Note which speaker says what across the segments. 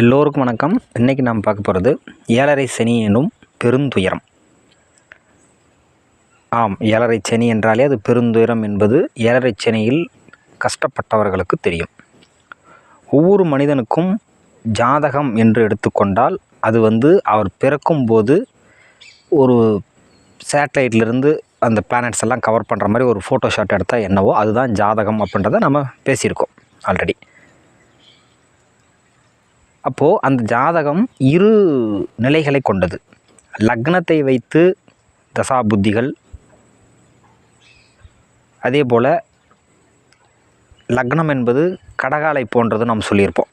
Speaker 1: எல்லோருக்கும் வணக்கம். இன்றைக்கி நாம் பார்க்க போகிறது ஏழரை சனி எனும் பெருந்துயரம். ஆம் ஏழரை சனி என்றாலே அது பெருந்துயரம் என்பது ஏழரை சனியில் கஷ்டப்பட்டவர்களுக்கு தெரியும். ஒவ்வொரு மனிதனுக்கும் ஜாதகம் என்று எடுத்துக்கொண்டால் அது வந்து அவர் பிறக்கும்போது ஒரு சேட்டலைட்லேருந்து அந்த பிளானட்ஸ் எல்லாம் கவர் பண்ணுற மாதிரி ஒரு ஃபோட்டோ ஷாட் எடுத்தால் என்னவோ அதுதான் ஜாதகம் அப்படின்றத நம்ம பேசியிருக்கோம் ஆல்ரெடி அப்போது அந்த ஜாதகம் இரு நிலைகளை கொண்டது. லக்னத்தை வைத்து தசா புத்திகள் அதே போல் லக்னம் என்பது கடகாலை போன்றது நாம் சொல்லியிருப்போம்.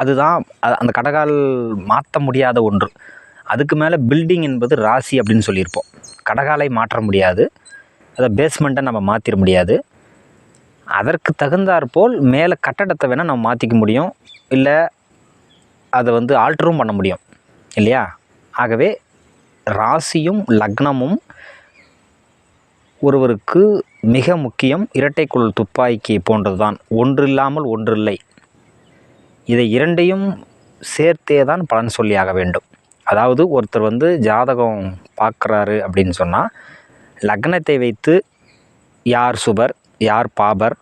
Speaker 1: அதுதான் அந்த கடகால் மாற்ற முடியாத ஒன்று. அதுக்கு மேலே பில்டிங் என்பது ராசி அப்படின்னு சொல்லியிருப்போம். கடகாலை மாற்ற முடியாது. அதை பேஸ்மெண்ட்டை நம்ம மாற்றிட முடியாது. அதற்கு தகுந்தாற்போல் மேலே கட்டடத்தை வேணால் நம்ம மாற்றிக்க முடியும். இல்லை அதை வந்து ஆல்டரும் பண்ண முடியும். இல்லையா? ஆகவே ராசியும் லக்னமும் ஒருவருக்கு மிக முக்கியம் இரட்டைக்குள் துப்பாக்கி போன்றது தான் ஒன்றில்லாமல் ஒன்றில்லை. இதை இரண்டையும் சேர்த்தே தான் பலன் சொல்லியாக வேண்டும். அதாவது ஒருத்தர் வந்து ஜாதகம் பார்க்குறாரு அப்படின்னு சொன்னால் லக்னத்தை வைத்து யார் சுபர்? யார் பாபர்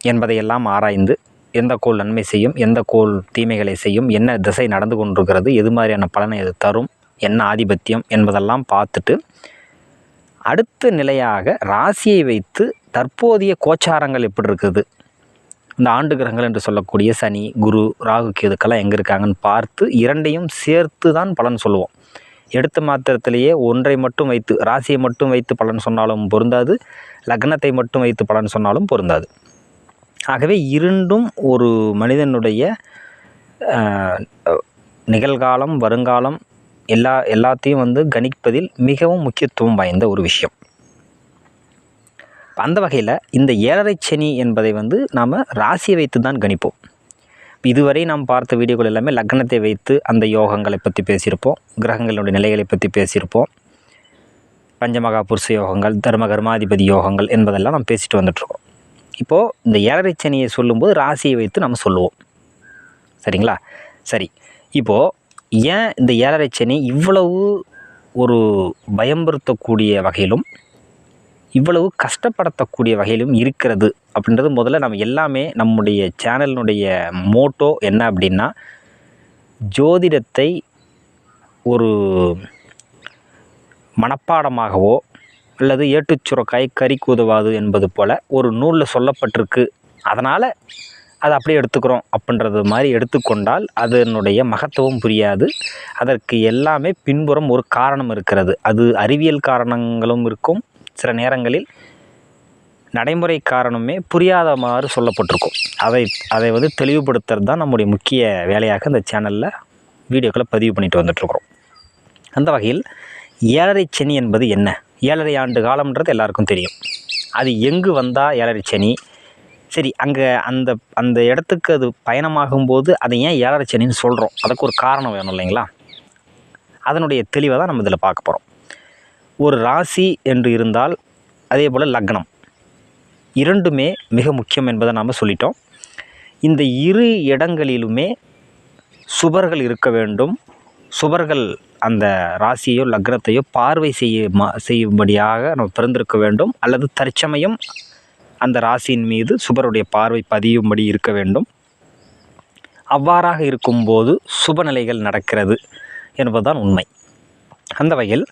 Speaker 1: என்பதையெல்லாம் ஆராய்ந்து எந்த கோள் நன்மை செய்யும் எந்த கோள் தீமைகளை செய்யும் என்ன திசை நடந்து கொண்டிருக்கிறது எது மாதிரியான பலனை அது தரும் என்ன ஆதிபத்தியம் என்பதெல்லாம் பார்த்துட்டு அடுத்த நிலையாக ராசியை வைத்து தற்போதைய கோச்சாரங்கள் எப்படி இருக்குது? இந்த ஆண்டு கிரகங்கள் என்று சொல்லக்கூடிய சனி குரு ராகு கேதுக்கெல்லாம் எங்கே இருக்காங்கன்னு பார்த்து இரண்டையும் சேர்த்து தான் பலன் சொல்லுவோம். எடுத்த மாத்திரத்திலேயே ஒன்றை மட்டும் வைத்து ராசியை மட்டும் வைத்து பலன் சொன்னாலும் பொருந்தாது லக்னத்தை மட்டும் வைத்து பலன் சொன்னாலும் பொருந்தாது. ஆகவே இரண்டும் ஒரு மனிதனுடைய நிகழ்காலம் வருங்காலம் எல்லா எல்லாத்தையும் வந்து கணிப்பதில் மிகவும் முக்கியத்துவம் வாய்ந்த ஒரு விஷயம். அந்த வகையில் இந்த ஏழரை சனி என்பதை வந்து நாம் ராசியை வைத்து தான் கணிப்போம். இதுவரை நாம் பார்த்த வீடியோக்கள் எல்லாமே லக்னத்தை வைத்து அந்த யோகங்களை பற்றி பேசியிருப்போம் கிரகங்களுடைய நிலைகளை பற்றி பேசியிருப்போம். பஞ்சமகா புருஷ யோகங்கள் தர்ம கர்மாதிபதி யோகங்கள் என்பதெல்லாம் நம்ம பேசிட்டு வந்துட்ருக்கோம் இப்போது இந்த ஏழரை சனியை சொல்லும்போது ராசியை வைத்து நம்ம சொல்லுவோம். சரிங்களா? சரி. இப்போது ஏன் இந்த ஏழரை சனி இவ்வளவு ஒரு பயம்படுத்தக்கூடிய வகையிலும் இவ்வளவு கஷ்டப்படுத்தக்கூடிய வகையிலும் இருக்கிறது அப்படின்றது முதல்ல நம்ம எல்லாமே நம்முடைய சேனலினுடைய மோட்டோ என்ன அப்படின்னா ஜோதிடத்தை ஒரு மனப்பாடமாகவோ அல்லது ஏட்டுச்சுரக்காய் சுரக்காய் கறிக்கு என்பது போல் ஒரு நூலில் சொல்லப்பட்டிருக்கு. அதனால் அதை அப்படியே எடுத்துக்கிறோம் அப்படின்றது மாதிரி எடுத்துக்கொண்டால் அதனுடைய மகத்துவம் புரியாது. அதற்கு எல்லாமே பின்புறம் ஒரு காரணம் இருக்கிறது. அது அறிவியல் காரணங்களும் இருக்கும் சில நேரங்களில் நடைமுறை காரணமே புரியாதமாறு சொல்லப்பட்டிருக்கும். அதை அதை வந்து தெளிவுபடுத்துறது தான் நம்முடைய முக்கிய வேலையாக இந்த சேனலில் வீடியோக்களை பதிவு பண்ணிட்டு வந்துட்டுருக்குறோம். அந்த வகையில் ஏழரை சனி என்பது என்ன? ஏழரை ஆண்டு காலம்ன்றது எல்லாருக்கும் தெரியும். அது எங்கு வந்தால் ஏழரை சனி? சரி அங்கே அந்த அந்த இடத்துக்கு அது பயணமாகும்போது அதை ஏன் ஏழரை சனின்னு சொல்கிறோம் அதுக்கு ஒரு காரணம் வேணும் இல்லைங்களா? அதனுடைய தெளிவை தான் நம்ம இதில் பார்க்க போகிறோம் ஒரு ராசி என்று இருந்தால் அதே போல் லக்னம். இரண்டுமே மிக முக்கியம் என்பதை நாம் சொல்லிட்டோம். இந்த இரு இடங்களிலுமே சுபர்கள் இருக்க வேண்டும். சுபர்கள் அந்த ராசியையோ லக்னத்தையோ பார்வை செய்ய செய்யும்படியாக நம்ம பிறந்திருக்க வேண்டும். அல்லது தற்சமயம் அந்த ராசியின் மீது சுபருடைய பார்வை பதியும்படி இருக்க வேண்டும். அவ்வாறாக இருக்கும்போது சுபநிலைகள் நடக்கிறது என்பதுதான் உண்மை. அந்த வகையில்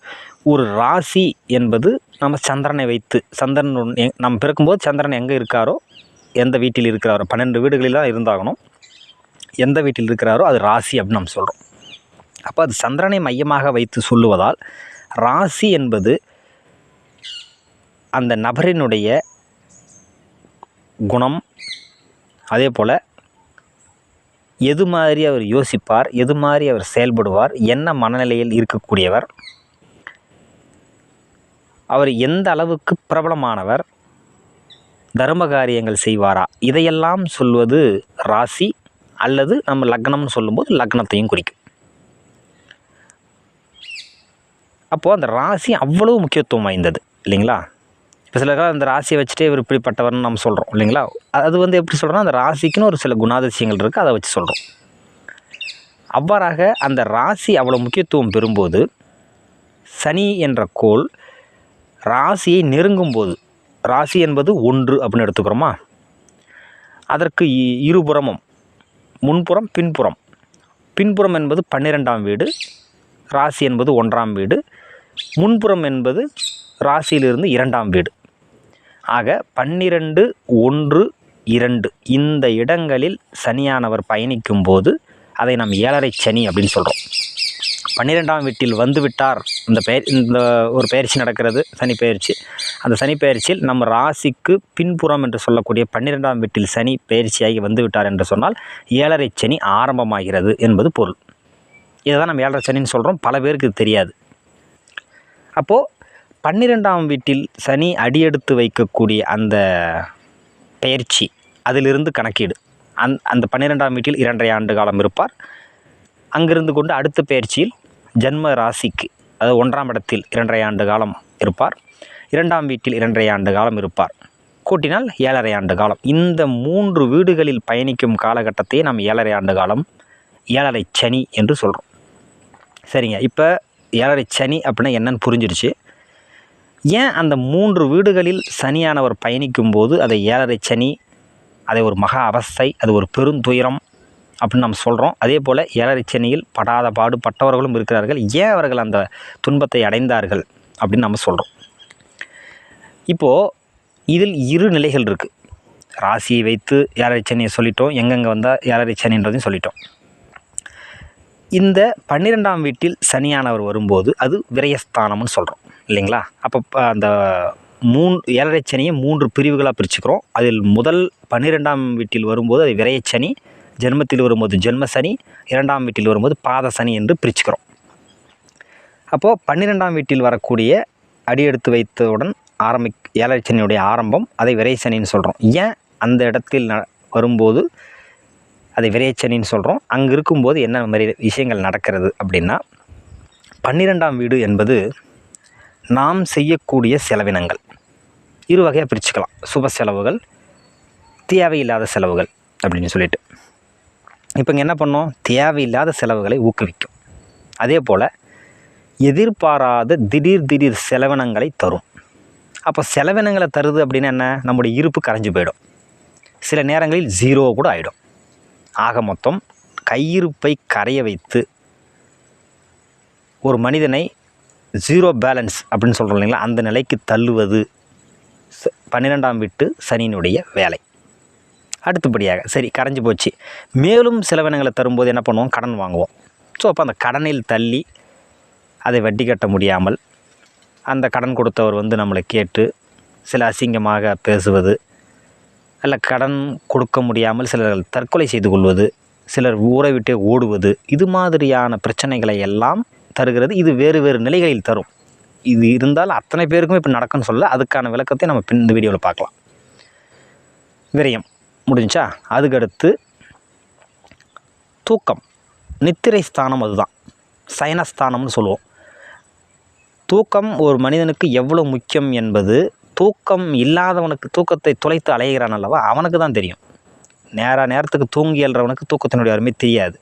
Speaker 1: ஒரு ராசி என்பது நம்ம சந்திரனை வைத்து சந்திரன் நம்ம பிறக்கும்போது சந்திரன் எங்கே இருக்காரோ எந்த வீட்டில் இருக்கிறாரோ பன்னெண்டு வீடுகளில் தான் இருந்தாகணும். எந்த வீட்டில் இருக்கிறாரோ அது ராசி அப்படின்னு நம்ம சொல்கிறோம் அப்போ அது சந்திரனை மையமாக வைத்து சொல்லுவதால் ராசி என்பது அந்த நபரினுடைய குணம் அதே போல் எது மாதிரி அவர் யோசிப்பார் எது மாதிரி அவர் செயல்படுவார் என்ன மனநிலையில் இருக்கக்கூடியவர் அவர் எந்த அளவுக்கு பிரபலமானவர்? தர்ம காரியங்கள் செய்வாரா? இதையெல்லாம் சொல்வது ராசி அல்லது நம்ம லக்னம்னு சொல்லும்போது லக்னத்தையும் குறிக்கும். அப்போது அந்த ராசி அவ்வளவு முக்கியத்துவம் வாய்ந்தது இல்லைங்களா? இப்போ சிலர்கள் அந்த ராசியை வச்சுட்டே இவர் இப்படிப்பட்டவர்னு நம்ம சொல்கிறோம் இல்லைங்களா? அது வந்து எப்படி சொல்கிறோன்னா அந்த ராசிக்குன்னு ஒரு சில குணாதிசயங்கள் இருக்குது அதை வச்சு சொல்கிறோம் அவ்வாறாக அந்த ராசி அவ்வளோ முக்கியத்துவம் பெறும்போது சனி என்ற கோள் ராசியை நெருங்கும் போது ராசி என்பது ஒன்று அப்படின்னு எடுத்துக்கிறோமா? அதற்கு இ- இருபுறமும் முன்புறம் பின்புறம். பின்புறம் என்பது பன்னிரெண்டாம் வீடு ராசி என்பது ஒன்றாம் வீடு முன்புறம் என்பது ராசியிலிருந்து இரண்டாம் வீடு. ஆக பன்னிரண்டு ஒன்று இரண்டு இந்த இடங்களில் சனியானவர் பயணிக்கும் போது அதை நாம் ஏழரை சனி அப்படின்னு சொல்கிறோம் பன்னிரெண்டாம் வீட்டில் வந்துவிட்டார் இந்த பெயர் இந்த ஒரு பயிற்சி நடக்கிறது சனி பயிற்சி அந்த சனி பயிற்சியில் நம்ம ராசிக்கு பின்புறம் என்று சொல்லக்கூடிய பன்னிரெண்டாம் வீட்டில் சனி பயிற்சியாகி வந்து விட்டார் என்று சொன்னால் ஏழரை சனி ஆரம்பமாகிறது என்பது பொருள். இதை தான் நம்ம ஏழரை சனின்னு சொல்கிறோம் பல பேருக்கு தெரியாது. அப்போது பன்னிரெண்டாம் வீட்டில் சனி அடியெடுத்து வைக்கக்கூடிய அந்த பயிற்சி அதிலிருந்து கணக்கீடு. அந் அந்த பன்னிரெண்டாம் வீட்டில் இரண்டரை ஆண்டு காலம் இருப்பார். அங்கிருந்து கொண்டு அடுத்த பயிற்சியில் ஜென்ம ராசிக்கு அதாவது ஒன்றாம் இடத்தில் இரண்டரை ஆண்டு காலம் இருப்பார். இரண்டாம் வீட்டில் இரண்டரை ஆண்டு காலம் இருப்பார். கூட்டினால் ஏழரை ஆண்டு காலம். இந்த மூன்று வீடுகளில் பயணிக்கும் காலகட்டத்தையே நாம் ஏழரை ஆண்டு காலம் ஏழரை சனி என்று சொல்கிறோம் சரிங்க. இப்போ ஏழரை சனி அப்படின்னா என்னன்னு புரிஞ்சிருச்சு ஏன் அந்த மூன்று வீடுகளில் சனியானவர் பயணிக்கும் போது அதை ஏழரை சனி அதை ஒரு மகா அவஸ்தை அது ஒரு பெருந்துயரம் அப்படின்னு நம்ம சொல்கிறோம் அதே போல் ஏழரை படாத பாடு பட்டவர்களும் இருக்கிறார்கள். ஏன் அவர்கள் அந்த துன்பத்தை அடைந்தார்கள் அப்படின்னு நம்ம சொல்கிறோம் இப்போது இதில் இரு நிலைகள் இருக்குது ராசியை வைத்து ஏழரை சொல்லிட்டோம். எங்கெங்கே வந்தால் ஏழரிச்சனின்றதையும் சொல்லிட்டோம். இந்த பன்னிரெண்டாம் வீட்டில் சனியானவர் வரும்போது அது விரயஸ்தானம்னு சொல்கிறோம் இல்லைங்களா? அப்போ அந்த மூன் ஏழரை சனியை மூன்று பிரிவுகளாக பிரிச்சுக்கிறோம். அதில் முதல் பன்னிரெண்டாம் வீட்டில் வரும்போது அது விரயச்சனி ஜென்மத்தில் வரும்போது ஜென்ம சனி இரண்டாம் வீட்டில் வரும்போது பாத சனி என்று பிரிச்சுக்கிறோம். அப்போது பன்னிரெண்டாம் வீட்டில் வரக்கூடிய அடியெடுத்து வைத்தவுடன் ஆரம்பி ஏழரை சனியுடைய ஆரம்பம் அதை விரைசனின்னு சொல்கிறோம் ஏன் அந்த இடத்தில் ந வரும்போது அதை விரைச்சனின்னு சொல்கிறோம் அங்கே இருக்கும்போது என்ன மாதிரி விஷயங்கள் நடக்கிறது அப்படின்னா பன்னிரெண்டாம் வீடு என்பது நாம் செய்யக்கூடிய செலவினங்கள். இரு வகையாக பிரிச்சுக்கலாம். சுப செலவுகள் தேவையில்லாத செலவுகள் அப்படின்னு சொல்லிட்டு. இப்போ இங்கே என்ன பண்ணோம்? தேவையில்லாத செலவுகளை ஊக்குவிக்கும். அதே போல் எதிர்பாராத திடீர் திடீர் செலவினங்களை தரும். அப்போ செலவினங்களை தருது அப்படின்னா என்ன? நம்முடைய இருப்பு கரைஞ்சு போயிடும். சில நேரங்களில் ஜீரோ கூட ஆகிடும் ஆக மொத்தம் கையிருப்பை கரைய வைத்து ஒரு மனிதனை ஜீரோ பேலன்ஸ் அப்படின்னு சொல்கிறோம் இல்லைங்களா? அந்த நிலைக்கு தள்ளுவது பன்னிரெண்டாம் வீட்டு சனியினுடைய வேலை. அடுத்தபடியாக சரி கரைஞ்சு போச்சு. மேலும் செலவினங்களை தரும்போது என்ன பண்ணுவோம்? கடன் வாங்குவோம். ஸோ அப்போ அந்த கடனில் தள்ளி அதை வட்டி கட்ட முடியாமல் அந்த கடன் கொடுத்தவர் வந்து நம்மளை கேட்டு சில அசிங்கமாக பேசுவது அல்ல கடன் கொடுக்க முடியாமல் சிலர் தற்கொலை செய்து கொள்வது சிலர் ஊரை விட்டே ஓடுவது இது மாதிரியான பிரச்சனைகளை எல்லாம் தருகிறது. இது வேறு வேறு நிலைகளில் தரும். இது இருந்தால் அத்தனை பேருக்கும் இப்போ நடக்கும்னு சொல்ல அதுக்கான விளக்கத்தை நம்ம பின் இந்த வீடியோவில் பார்க்கலாம். விரயம். முடிஞ்சா அதுக்கடுத்து தூக்கம். நித்திரை ஸ்தானம் அதுதான். சயனஸ்தானம்னு சொல்லுவோம். தூக்கம் ஒரு மனிதனுக்கு எவ்வளோ முக்கியம் என்பது தூக்கம் இல்லாதவனுக்கு தூக்கத்தை தொலைத்து அலைகிறான் அல்லவா? அவனுக்கு தான் தெரியும். நேராக நேரத்துக்கு தூங்கி எழுறவனுக்கு தூக்கத்தினுடைய அருமை தெரியாது.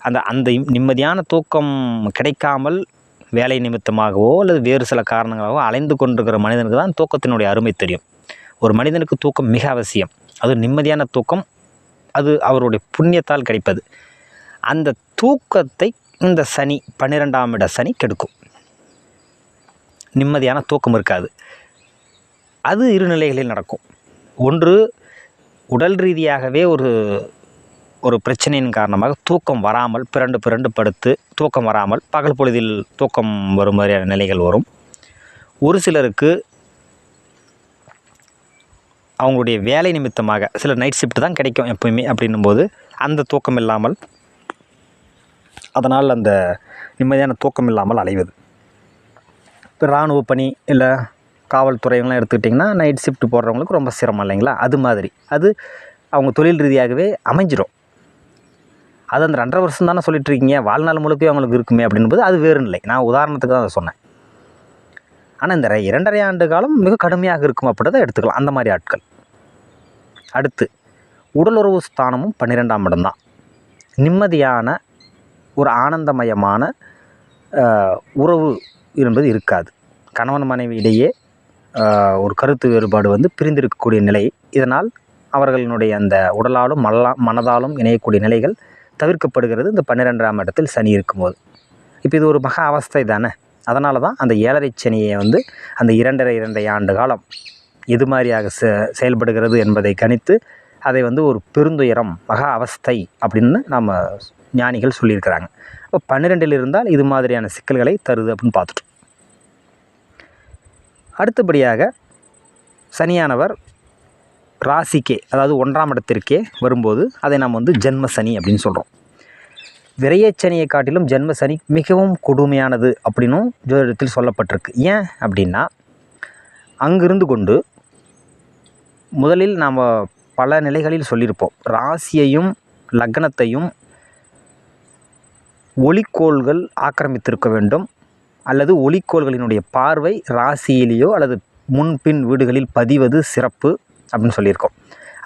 Speaker 1: அந்த அந்த நிம்மதியான தூக்கம் கிடைக்காமல் வேலை நிமித்தமாகவோ அல்லது வேறு சில காரணங்களாகவோ அலைந்து கொண்டிருக்கிற மனிதனுக்கு தான் தூக்கத்தினுடைய அருமை தெரியும். ஒரு மனிதனுக்கு தூக்கம் மிக அவசியம். அது நிம்மதியான தூக்கம் அது அவருடைய புண்ணியத்தால் கிடைப்பது. அந்த தூக்கத்தை இந்த சனி பன்னிரெண்டாம் இட சனி கெடுக்கும். நிம்மதியான தூக்கம் இருக்காது. அது இரு நிலைகளில் நடக்கும். ஒன்று உடல் ரீதியாகவே ஒரு ஒரு பிரச்சனையின் காரணமாக தூக்கம் வராமல் பிறண்டு பிறண்டு படுத்து தூக்கம் வராமல் பகல் பொழுதில் தூக்கம் வரும் மாதிரியான நிலைகள் வரும். ஒரு சிலருக்கு அவங்களுடைய வேலை நிமித்தமாக சில நைட் ஷிஃப்ட் தான் கிடைக்கும் எப்போயுமே அப்படின்னும்போது அந்த தூக்கம் இல்லாமல் அதனால் அந்த நிம்மதியான தூக்கம் இல்லாமல் அலைவது. இப்போ இராணுவ பணி இல்லை காவல்துறைகள்லாம் எடுத்துக்கிட்டிங்கன்னா நைட் ஷிஃப்ட் போடுறவங்களுக்கு ரொம்ப சிரமம் இல்லைங்களா? அது மாதிரி. அது அவங்க தொழில் ரீதியாகவே அமைஞ்சிடும் அது அந்த ரெண்டரை வருஷம் தானே சொல்லிட்டுருக்கீங்க வாழ்நாள் முழுக்கவே அவங்களுக்கு இருக்குமே அப்படின்போது அது வேறு நிலை. நான் உதாரணத்துக்கு தான் அதை சொன்னேன். ஆனால் இந்த இரண்டரை ஆண்டு காலம் மிக கடுமையாக இருக்கும் அப்படின்றத எடுத்துக்கலாம். அந்த மாதிரி ஆட்கள். அடுத்து உடலுறவு ஸ்தானமும் பன்னிரெண்டாம் இடம்தான் நிம்மதியான ஒரு ஆனந்தமயமான உறவு என்பது இருக்காது. கணவன் மனைவி இடையே ஒரு கருத்து வேறுபாடு வந்து பிரிந்திருக்கக்கூடிய நிலை. இதனால் அவர்களினுடைய அந்த உடலாலும் மனலா மனதாலும் இணையக்கூடிய நிலைகள் தவிர்க்கப்படுகிறது. இந்த பன்னிரெண்டாம் இடத்தில் சனி இருக்கும்போது. இப்போ இது ஒரு மகா அவஸ்தை தானே? அதனால தான் அந்த ஏழரை சனியை வந்து அந்த இரண்டரை இரண்டரை ஆண்டு காலம் எது மாதிரியாக செ செயல்படுகிறது என்பதை கணித்து அதை வந்து ஒரு பெருந்துயரம் மகா அவஸ்தை அப்படின்னு நம்ம ஞானிகள் சொல்லியிருக்கிறாங்க. இப்போ பன்னிரெண்டில் இருந்தால் இது மாதிரியான சிக்கல்களை தருது அப்படின்னு பார்த்துட்டோம். அடுத்தபடியாக சனியானவர் ராசிக்கே அதாவது ஒன்றாம் இடத்திற்கே வரும்போது அதை நாம் வந்து ஜென்ம சனி அப்படின்னு சொல்கிறோம் விரையச்சனியை காட்டிலும் ஜென்ம சனி மிகவும் கொடுமையானது அப்படின்னும் ஜோதிடத்தில் சொல்லப்பட்டிருக்கு. ஏன் அப்படின்னா அங்கிருந்து கொண்டு முதலில் நாம் பல நிலைகளில் சொல்லியிருப்போம். ராசியையும் லக்னத்தையும் ஒளிக்கோள்கள் ஆக்கிரமித்திருக்க வேண்டும். அல்லது ஒளிக்கோள்களினுடைய பார்வை ராசியிலேயோ அல்லது முன்பின் வீடுகளில் பதிவது சிறப்பு அப்படின்னு சொல்லியிருக்கோம்.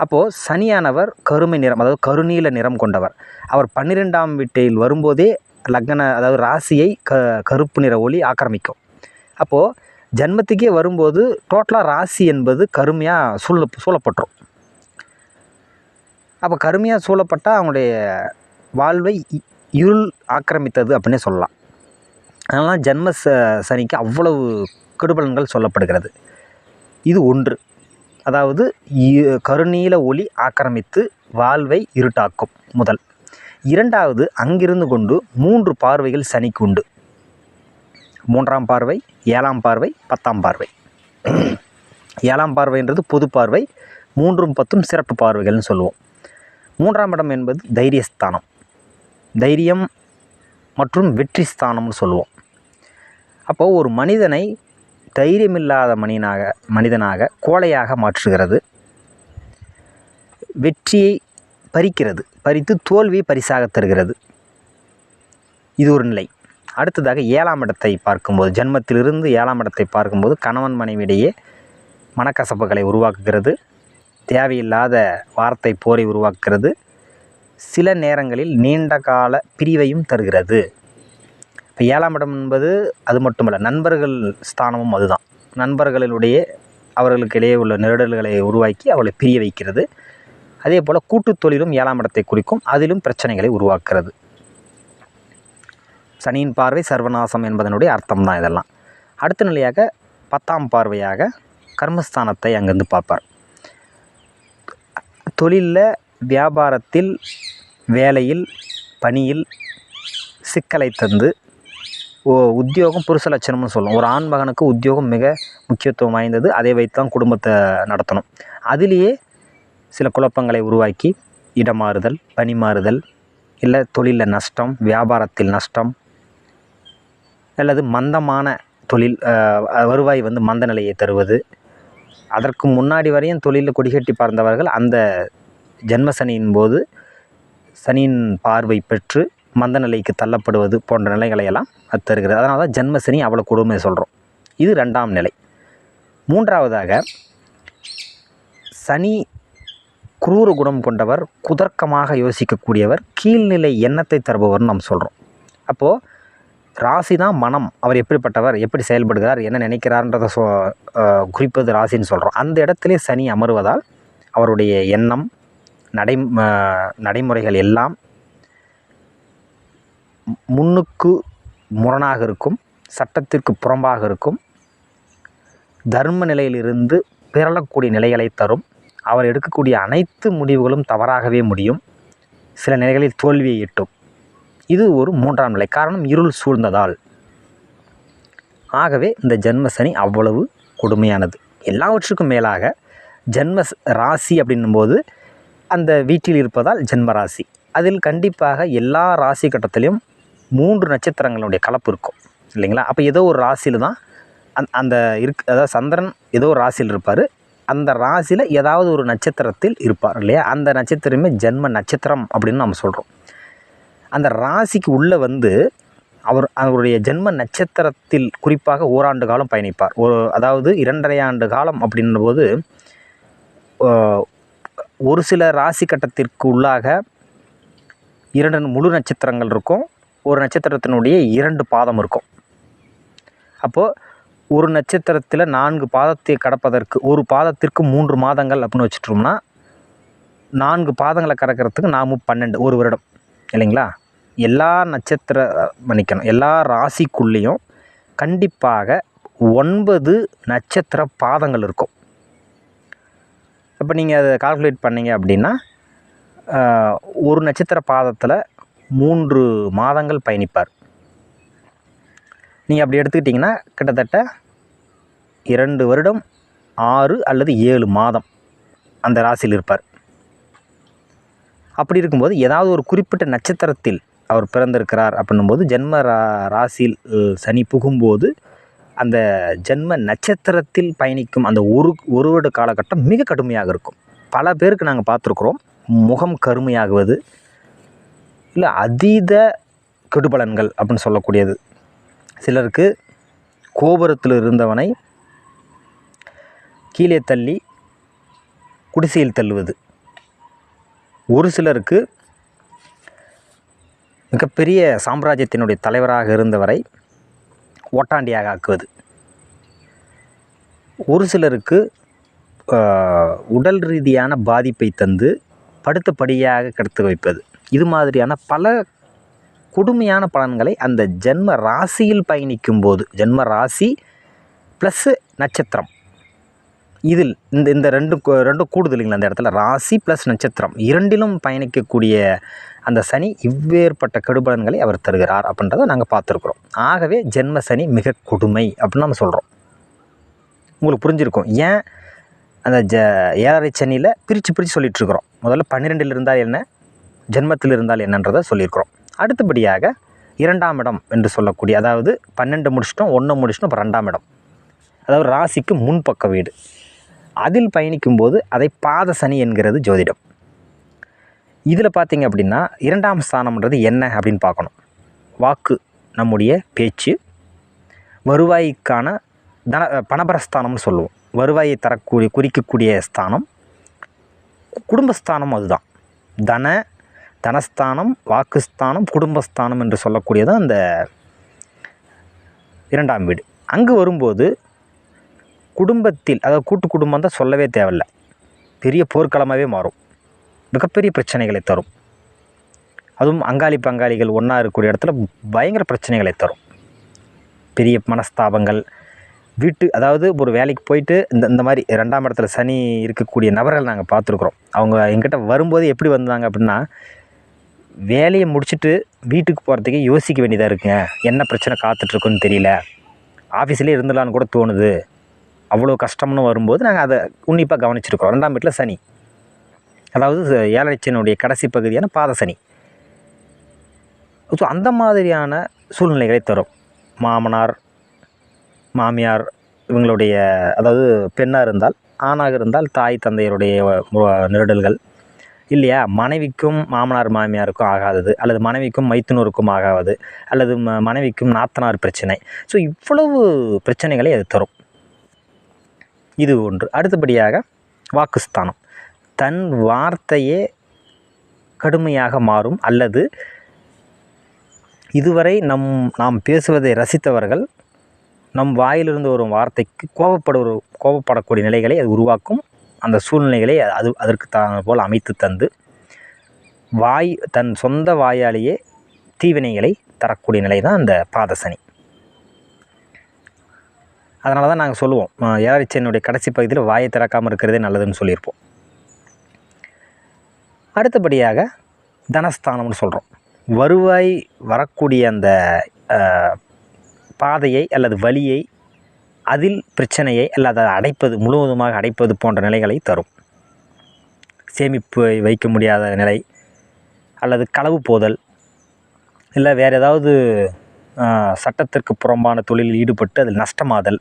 Speaker 1: அப்போது சனியானவர் கருமை நிறம் அதாவது கருநீல நிறம் கொண்டவர். அவர் பன்னிரெண்டாம் வீட்டில் வரும்போதே லக்ன அதாவது ராசியை க கருப்பு நிற ஒளி ஆக்கிரமிக்கும். அப்போது ஜன்மத்துக்கே வரும்போது டோட்டலாக ராசி என்பது கருமையாக சூழ சூழப்பட்டுரும். அப்போ கருமையாக சூழப்பட்டால் அவங்களுடைய வாழ்வை இருள் ஆக்கிரமித்தது அப்படின்னே சொல்லலாம். அதனால் ஜென்ம ச சனிக்கு அவ்வளவு கெடுபலன்கள் சொல்லப்படுகிறது. இது ஒன்று. அதாவது கருநீல ஒளி ஆக்கிரமித்து வாழ்வை இருட்டாக்கும் முதல். இரண்டாவது அங்கிருந்து கொண்டு மூன்று பார்வைகள் சனிக்கு உண்டு. மூன்றாம் பார்வை ஏழாம் பார்வை பத்தாம் பார்வை. ஏழாம் பார்வைன்றது பொது பார்வை மூன்றும் பத்தும் சிறப்பு பார்வைகள்னு சொல்லுவோம். மூன்றாம் இடம் என்பது தைரியஸ்தானம். தைரியம் மற்றும் வெற்றி ஸ்தானம்னு சொல்லுவோம். அப்போது ஒரு மனிதனை தைரியமில்லாத மனிதனாக மனிதனாக கோழையாக மாற்றுகிறது. வெற்றியை பறிக்கிறது. பறித்து தோல்வியை பரிசாக தருகிறது. இது ஒரு நிலை. அடுத்ததாக ஏழாம் இடத்தை பார்க்கும்போது ஜென்மத்திலிருந்து ஏழாம் இடத்தை பார்க்கும்போது கணவன் மனைவியிடையே மனக்கசப்புகளை உருவாக்குகிறது. தேவையில்லாத வார்த்தை போரை உருவாக்குகிறது. சில நேரங்களில் நீண்ட கால பிரிவையும் தருகிறது. இப்போ ஏழாம் இடம் என்பது அது மட்டுமல்ல நண்பர்கள் ஸ்தானமும் அதுதான். நண்பர்களினுடைய அவர்களுக்கு இடையே உள்ள நெருடல்களை உருவாக்கி அவளை பிரிய வைக்கிறது. அதே போல் கூட்டுத் தொழிலும் ஏழாம் இடத்தை குறிக்கும் அதிலும் பிரச்சனைகளை உருவாக்குறது சனியின் பார்வை சர்வநாசம் என்பதனுடைய அர்த்தம் தான் இதெல்லாம். அடுத்த நிலையாக பத்தாம் பார்வையாக கர்மஸ்தானத்தை அங்கிருந்து பார்ப்பார். தொழிலில் வியாபாரத்தில் வேலையில் பணியில் சிக்கலை தந்து உத்தியோகம் புருஷ லட்சணம்னு சொல்லுவோம். ஒரு ஆண் மகனுக்கு உத்தியோகம் மிக முக்கியத்துவம் வாய்ந்தது. அதை வைத்து தான் குடும்பத்தை நடத்தணும். அதிலேயே சில குழப்பங்களை உருவாக்கி இடமாறுதல் பணி மாறுதல் இல்லை தொழிலில் நஷ்டம் வியாபாரத்தில் நஷ்டம் அல்லது மந்தமான தொழில் வருவாய் வந்து மந்த நிலையை தருவது. அதற்கு முன்னாடி வரையும் தொழிலில் கொடிகட்டி பார்ந்தவர்கள் அந்த ஜென்ம சனியின் போது சனியின் பார்வை பெற்று மந்த நிலைக்கு தள்ளப்படுவது போன்ற நிலைகளையெல்லாம் அது தருகிறது அதனால தான் ஜென்மசனி அவ்வளோ கொடுமை சொல்கிறோம் இது ரெண்டாம் நிலை. மூன்றாவதாக சனி குரூர குணம் கொண்டவர் குதர்க்கமாக யோசிக்கக்கூடியவர் கீழ்நிலை எண்ணத்தை தருபவர்னு நாம் சொல்கிறோம் அப்போது ராசி தான் மனம். அவர் எப்படிப்பட்டவர் எப்படி செயல்படுகிறார் என்ன நினைக்கிறார்ன்றதை சொ குறிப்பது ராசின்னு சொல்கிறோம் அந்த இடத்திலே சனி அமர்வதால் அவருடைய எண்ணம் நடை நடைமுறைகள் எல்லாம் முன்னுக்கு முரணாக இருக்கும் சட்டத்திற்கு புறம்பாக இருக்கும் தர்ம நிலையிலிருந்து பிறழக்கூடிய நிலைகளை தரும். அவர் எடுக்கக்கூடிய அனைத்து முடிவுகளும் தவறாகவே முடியும். சில நிலைகளில் தோல்வியை எட்டும். இது ஒரு மூன்றாம் நிலை. காரணம் இருள் சூழ்ந்ததால். ஆகவே இந்த ஜென்ம சனி அவ்வளவு கொடுமையானது. எல்லாவற்றுக்கும் மேலாக ஜென்ம ராசி அப்படின்னும்போது அந்த வீட்டில் இருப்பதால் ஜென்ம ராசி. அதில் கண்டிப்பாக எல்லா ராசி கட்டத்திலையும் மூன்று நட்சத்திரங்களுடைய கலப்பு இருக்கும் இல்லைங்களா? அப்போ ஏதோ ஒரு ராசியில் தான் அந் அந்த இருக்கு அதாவது சந்திரன் ஏதோ ஒரு ராசியில் இருப்பார். அந்த ராசியில் ஏதாவது ஒரு நட்சத்திரத்தில் இருப்பார் இல்லையா? அந்த நட்சத்திரமே ஜென்ம நட்சத்திரம் அப்படின்னு நம்ம சொல்கிறோம் அந்த ராசிக்கு உள்ளே வந்து அவர் அவருடைய ஜென்ம நட்சத்திரத்தில் குறிப்பாக ஓராண்டு காலம் பயணிப்பார். ஒரு அதாவது இரண்டரை ஆண்டு காலம் அப்படின்றபோது போது ஒரு சில ராசி கட்டத்திற்கு உள்ளாக இரண்டு முழு நட்சத்திரங்கள் இருக்கும். ஒரு நட்சத்திரத்தினுடைய இரண்டு பாதம் இருக்கும். அப்போது ஒரு நட்சத்திரத்தில் நான்கு பாதத்தை கடப்பதற்கு ஒரு பாதத்திற்கு மூன்று மாதங்கள் அப்படின்னு வச்சுட்டோம்னா நான்கு பாதங்களை கடக்கிறதுக்கு நாமும் பன்னெண்டு ஒரு வருடம். இல்லைங்களா? எல்லா நட்சத்திர மன்னிக்கணும் எல்லா ராசிக்குள்ளேயும் கண்டிப்பாக ஒன்பது நட்சத்திர பாதங்கள் இருக்கும். இப்போ நீங்கள் அதை கால்குலேட் பண்ணீங்க அப்படின்னா ஒரு நட்சத்திர பாதத்தில் மூன்று மாதங்கள் பயணிப்பார். நீங்கள் அப்படி எடுத்துக்கிட்டிங்கன்னா கிட்டத்தட்ட இரண்டு வருடம் ஆறு அல்லது ஏழு மாதம் அந்த ராசியில் இருப்பார். அப்படி இருக்கும்போது ஏதாவது ஒரு குறிப்பிட்ட நட்சத்திரத்தில் அவர் பிறந்திருக்கிறார் அப்படின்னும்போது ஜென்ம ரா ராசியில் சனி புகும்போது அந்த ஜென்ம நட்சத்திரத்தில் பயணிக்கும் அந்த ஒரு ஒரு வருட காலகட்டம் மிக கடுமையாக இருக்கும். பல பேருக்கு நாங்கள் பார்த்துருக்குறோம் முகம் கருமையாகுவது இல்லை அதீத கெடுபலன்கள் அப்படின்னு சொல்லக்கூடியது. சிலருக்கு கோபுரத்தில் இருந்தவனை கீழே தள்ளி குடிசையில் தள்ளுவது. ஒரு சிலருக்கு மிகப்பெரிய சாம்ராஜ்யத்தினுடைய தலைவராக இருந்தவரை ஒட்டாண்டியாக ஆக்குவது. ஒரு சிலருக்கு உடல் ரீதியான பாதிப்பை தந்து படுத்தபடியாக கடத்து வைப்பது. இது மாதிரியான பல கொடுமையான பலன்களை அந்த ஜென்ம ராசியில் பயணிக்கும் போது ஜென்ம ராசி ப்ளஸ்ஸு நட்சத்திரம். இதில் இந்த இந்த ரெண்டு ரெண்டும் கூடுதல் இல்லைங்களா அந்த இடத்துல ராசி ப்ளஸ் நட்சத்திரம் இரண்டிலும் பயணிக்கக்கூடிய அந்த சனி இவ்வேற்பட்ட கெடுபலன்களை அவர் தருகிறார் அப்படின்றத நாங்கள் பார்த்துருக்குறோம். ஆகவே ஜென்ம சனி மிக கொடுமை அப்படின்னு நம்ம சொல்கிறோம் உங்களுக்கு புரிஞ்சிருக்கும். ஏன்? அந்த ஜ ஏழரை சனியில் பிரித்து பிரித்து சொல்லிகிட்ருக்குறோம் முதல்ல பன்னிரெண்டில் இருந்தால் என்ன? ஜென்மத்தில் இருந்தால் என்னன்றதை சொல்லியிருக்கிறோம். அடுத்தபடியாக இரண்டாம் இடம் என்று சொல்லக்கூடிய அதாவது பன்னெண்டு முடிச்சிட்டோம் ஒன்று முடிச்சிட்டோம் இப்போ ரெண்டாம் இடம். அதாவது ராசிக்கு முன்பக்க வீடு. அதில் பயணிக்கும்போது அதை பாத சனி என்கிறது ஜோதிடம். இதில் பார்த்தீங்க அப்படின்னா இரண்டாம் ஸ்தானம்ன்றது என்ன அப்படின்னு பார்க்கணும். வாக்கு நம்முடைய பேச்சு. வருவாய்க்கான தன பணபரஸ்தானம்னு சொல்லுவோம். வருவாயை தரக்கூடிய குறிக்கக்கூடிய ஸ்தானம். குடும்பஸ்தானம் அதுதான். தன தனஸ்தானம் வாக்குஸ்தானம் குடும்பஸ்தானம் என்று சொல்லக்கூடியது அந்த இரண்டாம் வீடு. அங்கு வரும்போது குடும்பத்தில் அதாவது கூட்டு குடும்பம் தான் சொல்லவே தேவையில்ல. பெரிய போர்க்களமாகவே மாறும். மிகப்பெரிய பிரச்சனைகளை தரும். அதுவும் அங்காளி பங்காளிகள் ஒன்றா இருக்கக்கூடிய இடத்துல பயங்கர பிரச்சனைகளை தரும். பெரிய மனஸ்தாபங்கள். வீட்டு அதாவது ஒரு வேலைக்கு போயிட்டு இந்த இந்த மாதிரி ரெண்டாம் இடத்துல சனி இருக்கக்கூடிய நபர்கள் நாங்கள் பார்த்துருக்குறோம். அவங்க எங்கிட்ட வரும்போது எப்படி வந்தாங்க அப்படின்னா வேலையை முடிச்சுட்டு வீட்டுக்கு போகிறதுக்கே யோசிக்க வேண்டியதாக இருக்குங்க. என்ன பிரச்சனை காத்துட்ருக்குன்னு தெரியல. ஆஃபீஸ்லேயே இருந்துடலான்னு கூட தோணுது. அவ்வளோ கஷ்டம்னு வரும்போது நாங்கள் அதை உன்னிப்பாக கவனிச்சிருக்கிறோம். ரெண்டாம் வீட்டில் சனி. அதாவது ஏழரைச்சனுடைய கடைசி பகுதியான பாத சனி. ஸோ அந்த மாதிரியான சூழ்நிலைகளை தரும். மாமனார் மாமியார் இவங்களுடைய அதாவது பெண்ணாக இருந்தால் ஆணாக இருந்தால் தாய் தந்தையருடைய நெருடல்கள். இல்லையா? மனைவிக்கும் மாமனார் மாமியாருக்கும் ஆகாதது அல்லது மனைவிக்கும் மைத்துனருக்கும் ஆகாது அல்லது ம மனைவிக்கும் நாத்தனார் பிரச்சனை. ஸோ இவ்வளவு பிரச்சனைகளை அது தரும். இது ஒன்று. அடுத்தபடியாக வாக்குஸ்தானம். தன் வார்த்தையே கடுமையாக மாறும் அல்லது இதுவரை நம் நாம் பேசுவதை ரசித்தவர்கள் நம் வாயிலிருந்து வரும் வார்த்தைக்கு கோபப்படுற கோபப்படக்கூடிய நிலைகளை அது உருவாக்கும். அந்த சூழ்நிலைகளை அது அதற்கு தகுந்த போல் அமைத்து தந்து வாய் தன் சொந்த வாயாலேயே தீவினைகளை தரக்கூடிய நிலை தான் அந்த பாதசனி. அதனால தான் நாங்கள் சொல்லுவோம் ஏழரைச்சனுடைய கடைசி பகுதியில் வாயை திறக்காமல் இருக்கிறதே நல்லதுன்னு சொல்லியிருப்போம். அடுத்தபடியாக தனஸ்தானம்னு சொல்கிறோம் வருவாய் வரக்கூடிய அந்த பாதையை அல்லது வழியை அதில் பிரச்சனையை அல்லது அதை அடைப்பது முழுவதுமாக அடைப்பது போன்ற நிலைகளை தரும். சேமிப்பு வைக்க முடியாத நிலை அல்லது களவு போதல் இல்லை வேறு ஏதாவது சட்டத்திற்கு புறம்பான தொழிலில் ஈடுபட்டு அதில் நஷ்டமாதல்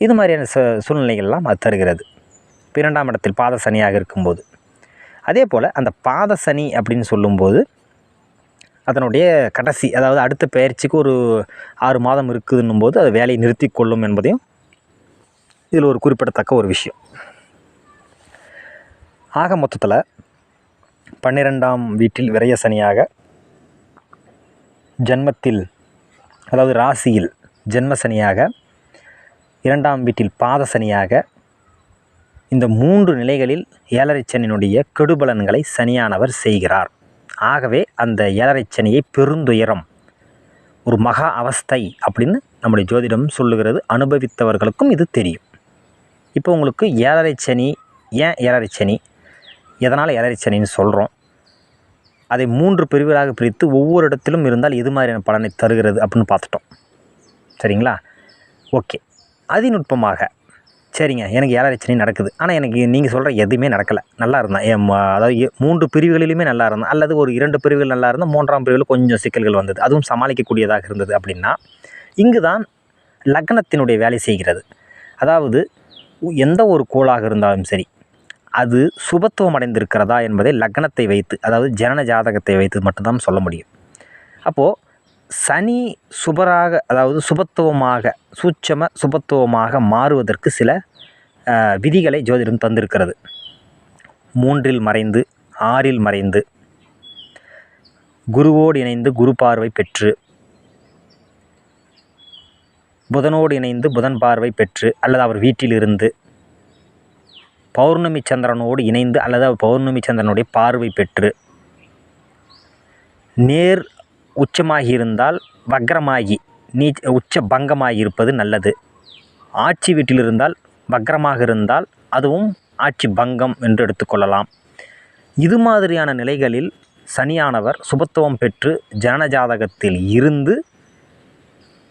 Speaker 1: இது மாதிரியான ச சூழ்நிலைகள்லாம் அது தருகிறது. இரண்டாம் இடத்தில் பாத சனியாக இருக்கும்போது. அதே போல் அந்த பாத சனி அப்படின்னு சொல்லும்போது அதனுடைய கடைசி அதாவது அடுத்த பயிற்சிக்கு ஒரு ஆறு மாதம் இருக்குதுன்னும் போது அது வேலையை நிறுத்தி கொள்ளும் என்பதையும் இதில் ஒரு குறிப்பிடத்தக்க ஒரு விஷயம். ஆக மொத்தத்தில் பன்னிரெண்டாம் வீட்டில் விரய சனியாக ஜன்மத்தில் அதாவது ராசியில் ஜென்ம சனியாக இரண்டாம் வீட்டில் பாத சனியாக இந்த மூன்று நிலைகளில் ஏழரை சனியினுடைய கெடுபலன்களை சனியானவர் செய்கிறார். ஆகவே அந்த ஏழரை சனியை பெருந்துயரம் ஒரு மகா அவஸ்தை அப்படின்னு நம்முடைய ஜோதிடம் சொல்லுகிறது அனுபவித்தவர்களுக்கும் இது தெரியும். இப்போ உங்களுக்கு ஏழரை சனி ஏன் ஏழரை சனி எதனால் ஏழரை சனின்னு சொல்கிறோம் அதை மூன்று பிரிவுகளாக பிரித்து ஒவ்வொரு இடத்திலும் இருந்தால் எது மாதிரியான பலனை தருகிறது அப்படின்னு பார்த்துட்டோம். சரிங்களா? ஓகே. அதிநுட்பமாக சரிங்க எனக்கு ஏழரை சனி நடக்குது. ஆனால் எனக்கு நீங்கள் சொல்கிற எதுவுமே நடக்கலை. நல்லா இருந்தேன். என் அதாவது மூன்று பிரிவுகளிலுமே நல்லா இருந்தேன். அல்லது ஒரு இரண்டு பிரிவுகள் நல்லா இருந்தால் மூன்றாம் பிரிவில் கொஞ்சம் சிக்கல்கள் வந்தது. அதுவும் சமாளிக்கக்கூடியதாக இருந்தது அப்படின்னா இங்கு தான் லக்னத்தினுடைய வேலை செய்கிறது. அதாவது எந்த ஒரு கோளாக இருந்தாலும் சரி அது சுபத்துவம் அடைந்திருக்கிறதா என்பதை லக்னத்தை வைத்து அதாவது ஜனன ஜாதகத்தை வைத்து மட்டும்தான் சொல்ல முடியும். அப்போது சனி சுபராக அதாவது சுபத்துவமாக சூட்சம சுபத்துவமாக மாறுவதற்கு சில விதிகளை ஜோதிடம் தந்திருக்கிறது. மூன்றில் மறைந்து ஆறில் மறைந்து குருவோடு இணைந்து குரு பார்வை பெற்று புதனோடு இணைந்து புதன் பார்வை பெற்று அல்லது அவர் வீட்டில் இருந்து பௌர்ணமி சந்திரனோடு இணைந்து அல்லது அவர் பௌர்ணமி சந்திரனுடைய பார்வை பெற்று நேர் உச்சமாகி இருந்தால் வக்ரமாகி நீ உச்ச பங்கமாகி இருப்பது நல்லது. ஆட்சி வீட்டில் இருந்தால் வக்ரமாக இருந்தால் அதுவும் ஆட்சி பங்கம் என்று எடுத்துக்கொள்ளலாம் இது மாதிரியான நிலைகளில் சனியானவர் சுபத்துவம் பெற்று ஜனன ஜாதகத்தில் இருந்து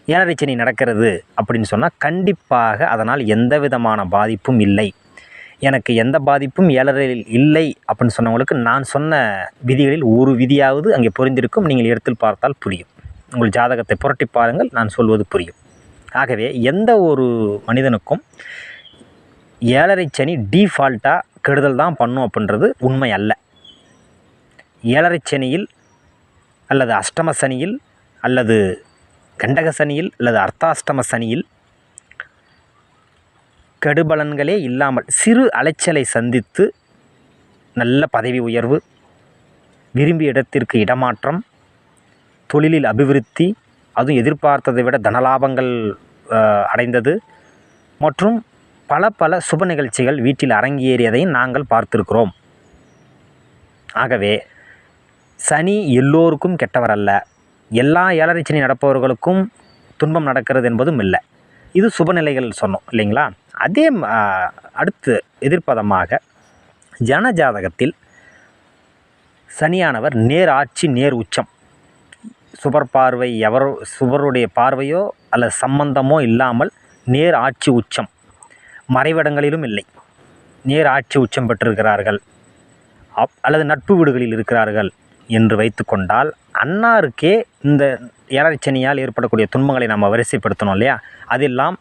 Speaker 1: ஏழரை சனி நடக்கிறது அப்படின்னு சொன்னால் கண்டிப்பாக அதனால் எந்த விதமான பாதிப்பும் இல்லை. எனக்கு எந்த பாதிப்பும் ஏழரையில் இல்லை அப்படின்னு சொன்னவங்களுக்கு நான் சொன்ன விதிகளில் ஒரு விதியாவது அங்கே பொருந்திருக்கும். நீங்கள் இடத்தில் பார்த்தால் புரியும். உங்கள் ஜாதகத்தை புரட்டி பாருங்கள் நான் சொல்வது புரியும். ஆகவே எந்த ஒரு மனிதனுக்கும் ஏழரை சனி டீஃபால்ட்டாக கெடுதல் தான் பண்ணும் அப்படின்றது உண்மை அல்ல. ஏழரை சனியில் அல்லது அஷ்டம சனியில் அல்லது கண்டக சனியில் அல்லது அர்த்தாஷ்டம சனியில் கெடுபலன்களே இல்லாமல் சிறு அலைச்சலை சந்தித்து நல்ல பதவி உயர்வு விரும்பிய இடத்திற்கு இடமாற்றம் தொழிலில் அபிவிருத்தி அதுவும் எதிர்பார்த்ததை விட தனலாபங்கள் அடைந்தது. மற்றும் பல பல சுப நிகழ்ச்சிகள் வீட்டில் அரங்கேறியதையும் நாங்கள் பார்த்திருக்கிறோம். ஆகவே சனி எல்லோருக்கும் கெட்டவர் அல்ல எல்லா ஏழரை சனி நடப்பவர்களுக்கும் துன்பம் நடக்கிறது என்பதும் இல்லை. இது சுபநிலைகள் சொன்னோம் இல்லைங்களா? அதே அடுத்து எதிர்ப்பதமாக ஜனஜாதகத்தில் சனியானவர் நேர் ஆட்சி நேர் உச்சம். சுபர் பார்வை எவரோ சுபருடைய பார்வையோ அல்லது சம்பந்தமோ இல்லாமல் நேர் ஆட்சி உச்சம். மறைவிடங்களிலும் இல்லை. நேர் ஆட்சி உச்சம் பெற்றிருக்கிறார்கள். அப் அல்லது நட்பு வீடுகளில் இருக்கிறார்கள் என்று வைத்துக்கொண்டால் அன்னாருக்கே இந்த ஏழரைச்சனியால் ஏற்படக்கூடிய துன்பங்களை நம்ம வரிசைப்படுத்தணும் இல்லையா? அதெல்லாம்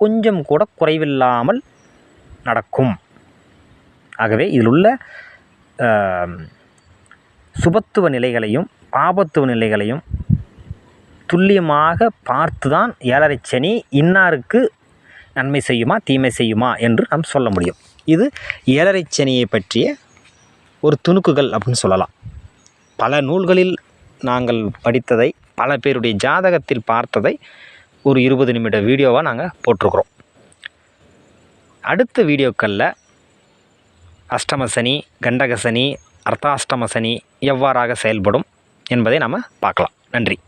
Speaker 1: கொஞ்சம் கூட குறைவில்லாமல் நடக்கும். ஆகவே இதில் உள்ள சுபத்துவ நிலைகளையும் ஆபத்துவ நிலைகளையும் துல்லியமாக பார்த்து தான் ஏழரை சனி இன்னாருக்கு நன்மை செய்யுமா தீமை செய்யுமா என்று நாம் சொல்ல முடியும். இது ஏழரை சனியை பற்றிய ஒரு துணுக்குகள் அப்படின்னு சொல்லலாம். பல நூல்களில் நாங்கள் படித்ததை பல பேருடைய ஜாதகத்தில் பார்த்ததை ஒரு இருபது நிமிட வீடியோவாக நாங்கள் போட்டிருக்கிறோம். அடுத்த வீடியோக்களில் அஷ்டமசனி கண்டகசனி அர்த்தாஷ்டமசனி எவ்வாறாக செயல்படும் என்பதை நாம் பார்க்கலாம். நன்றி.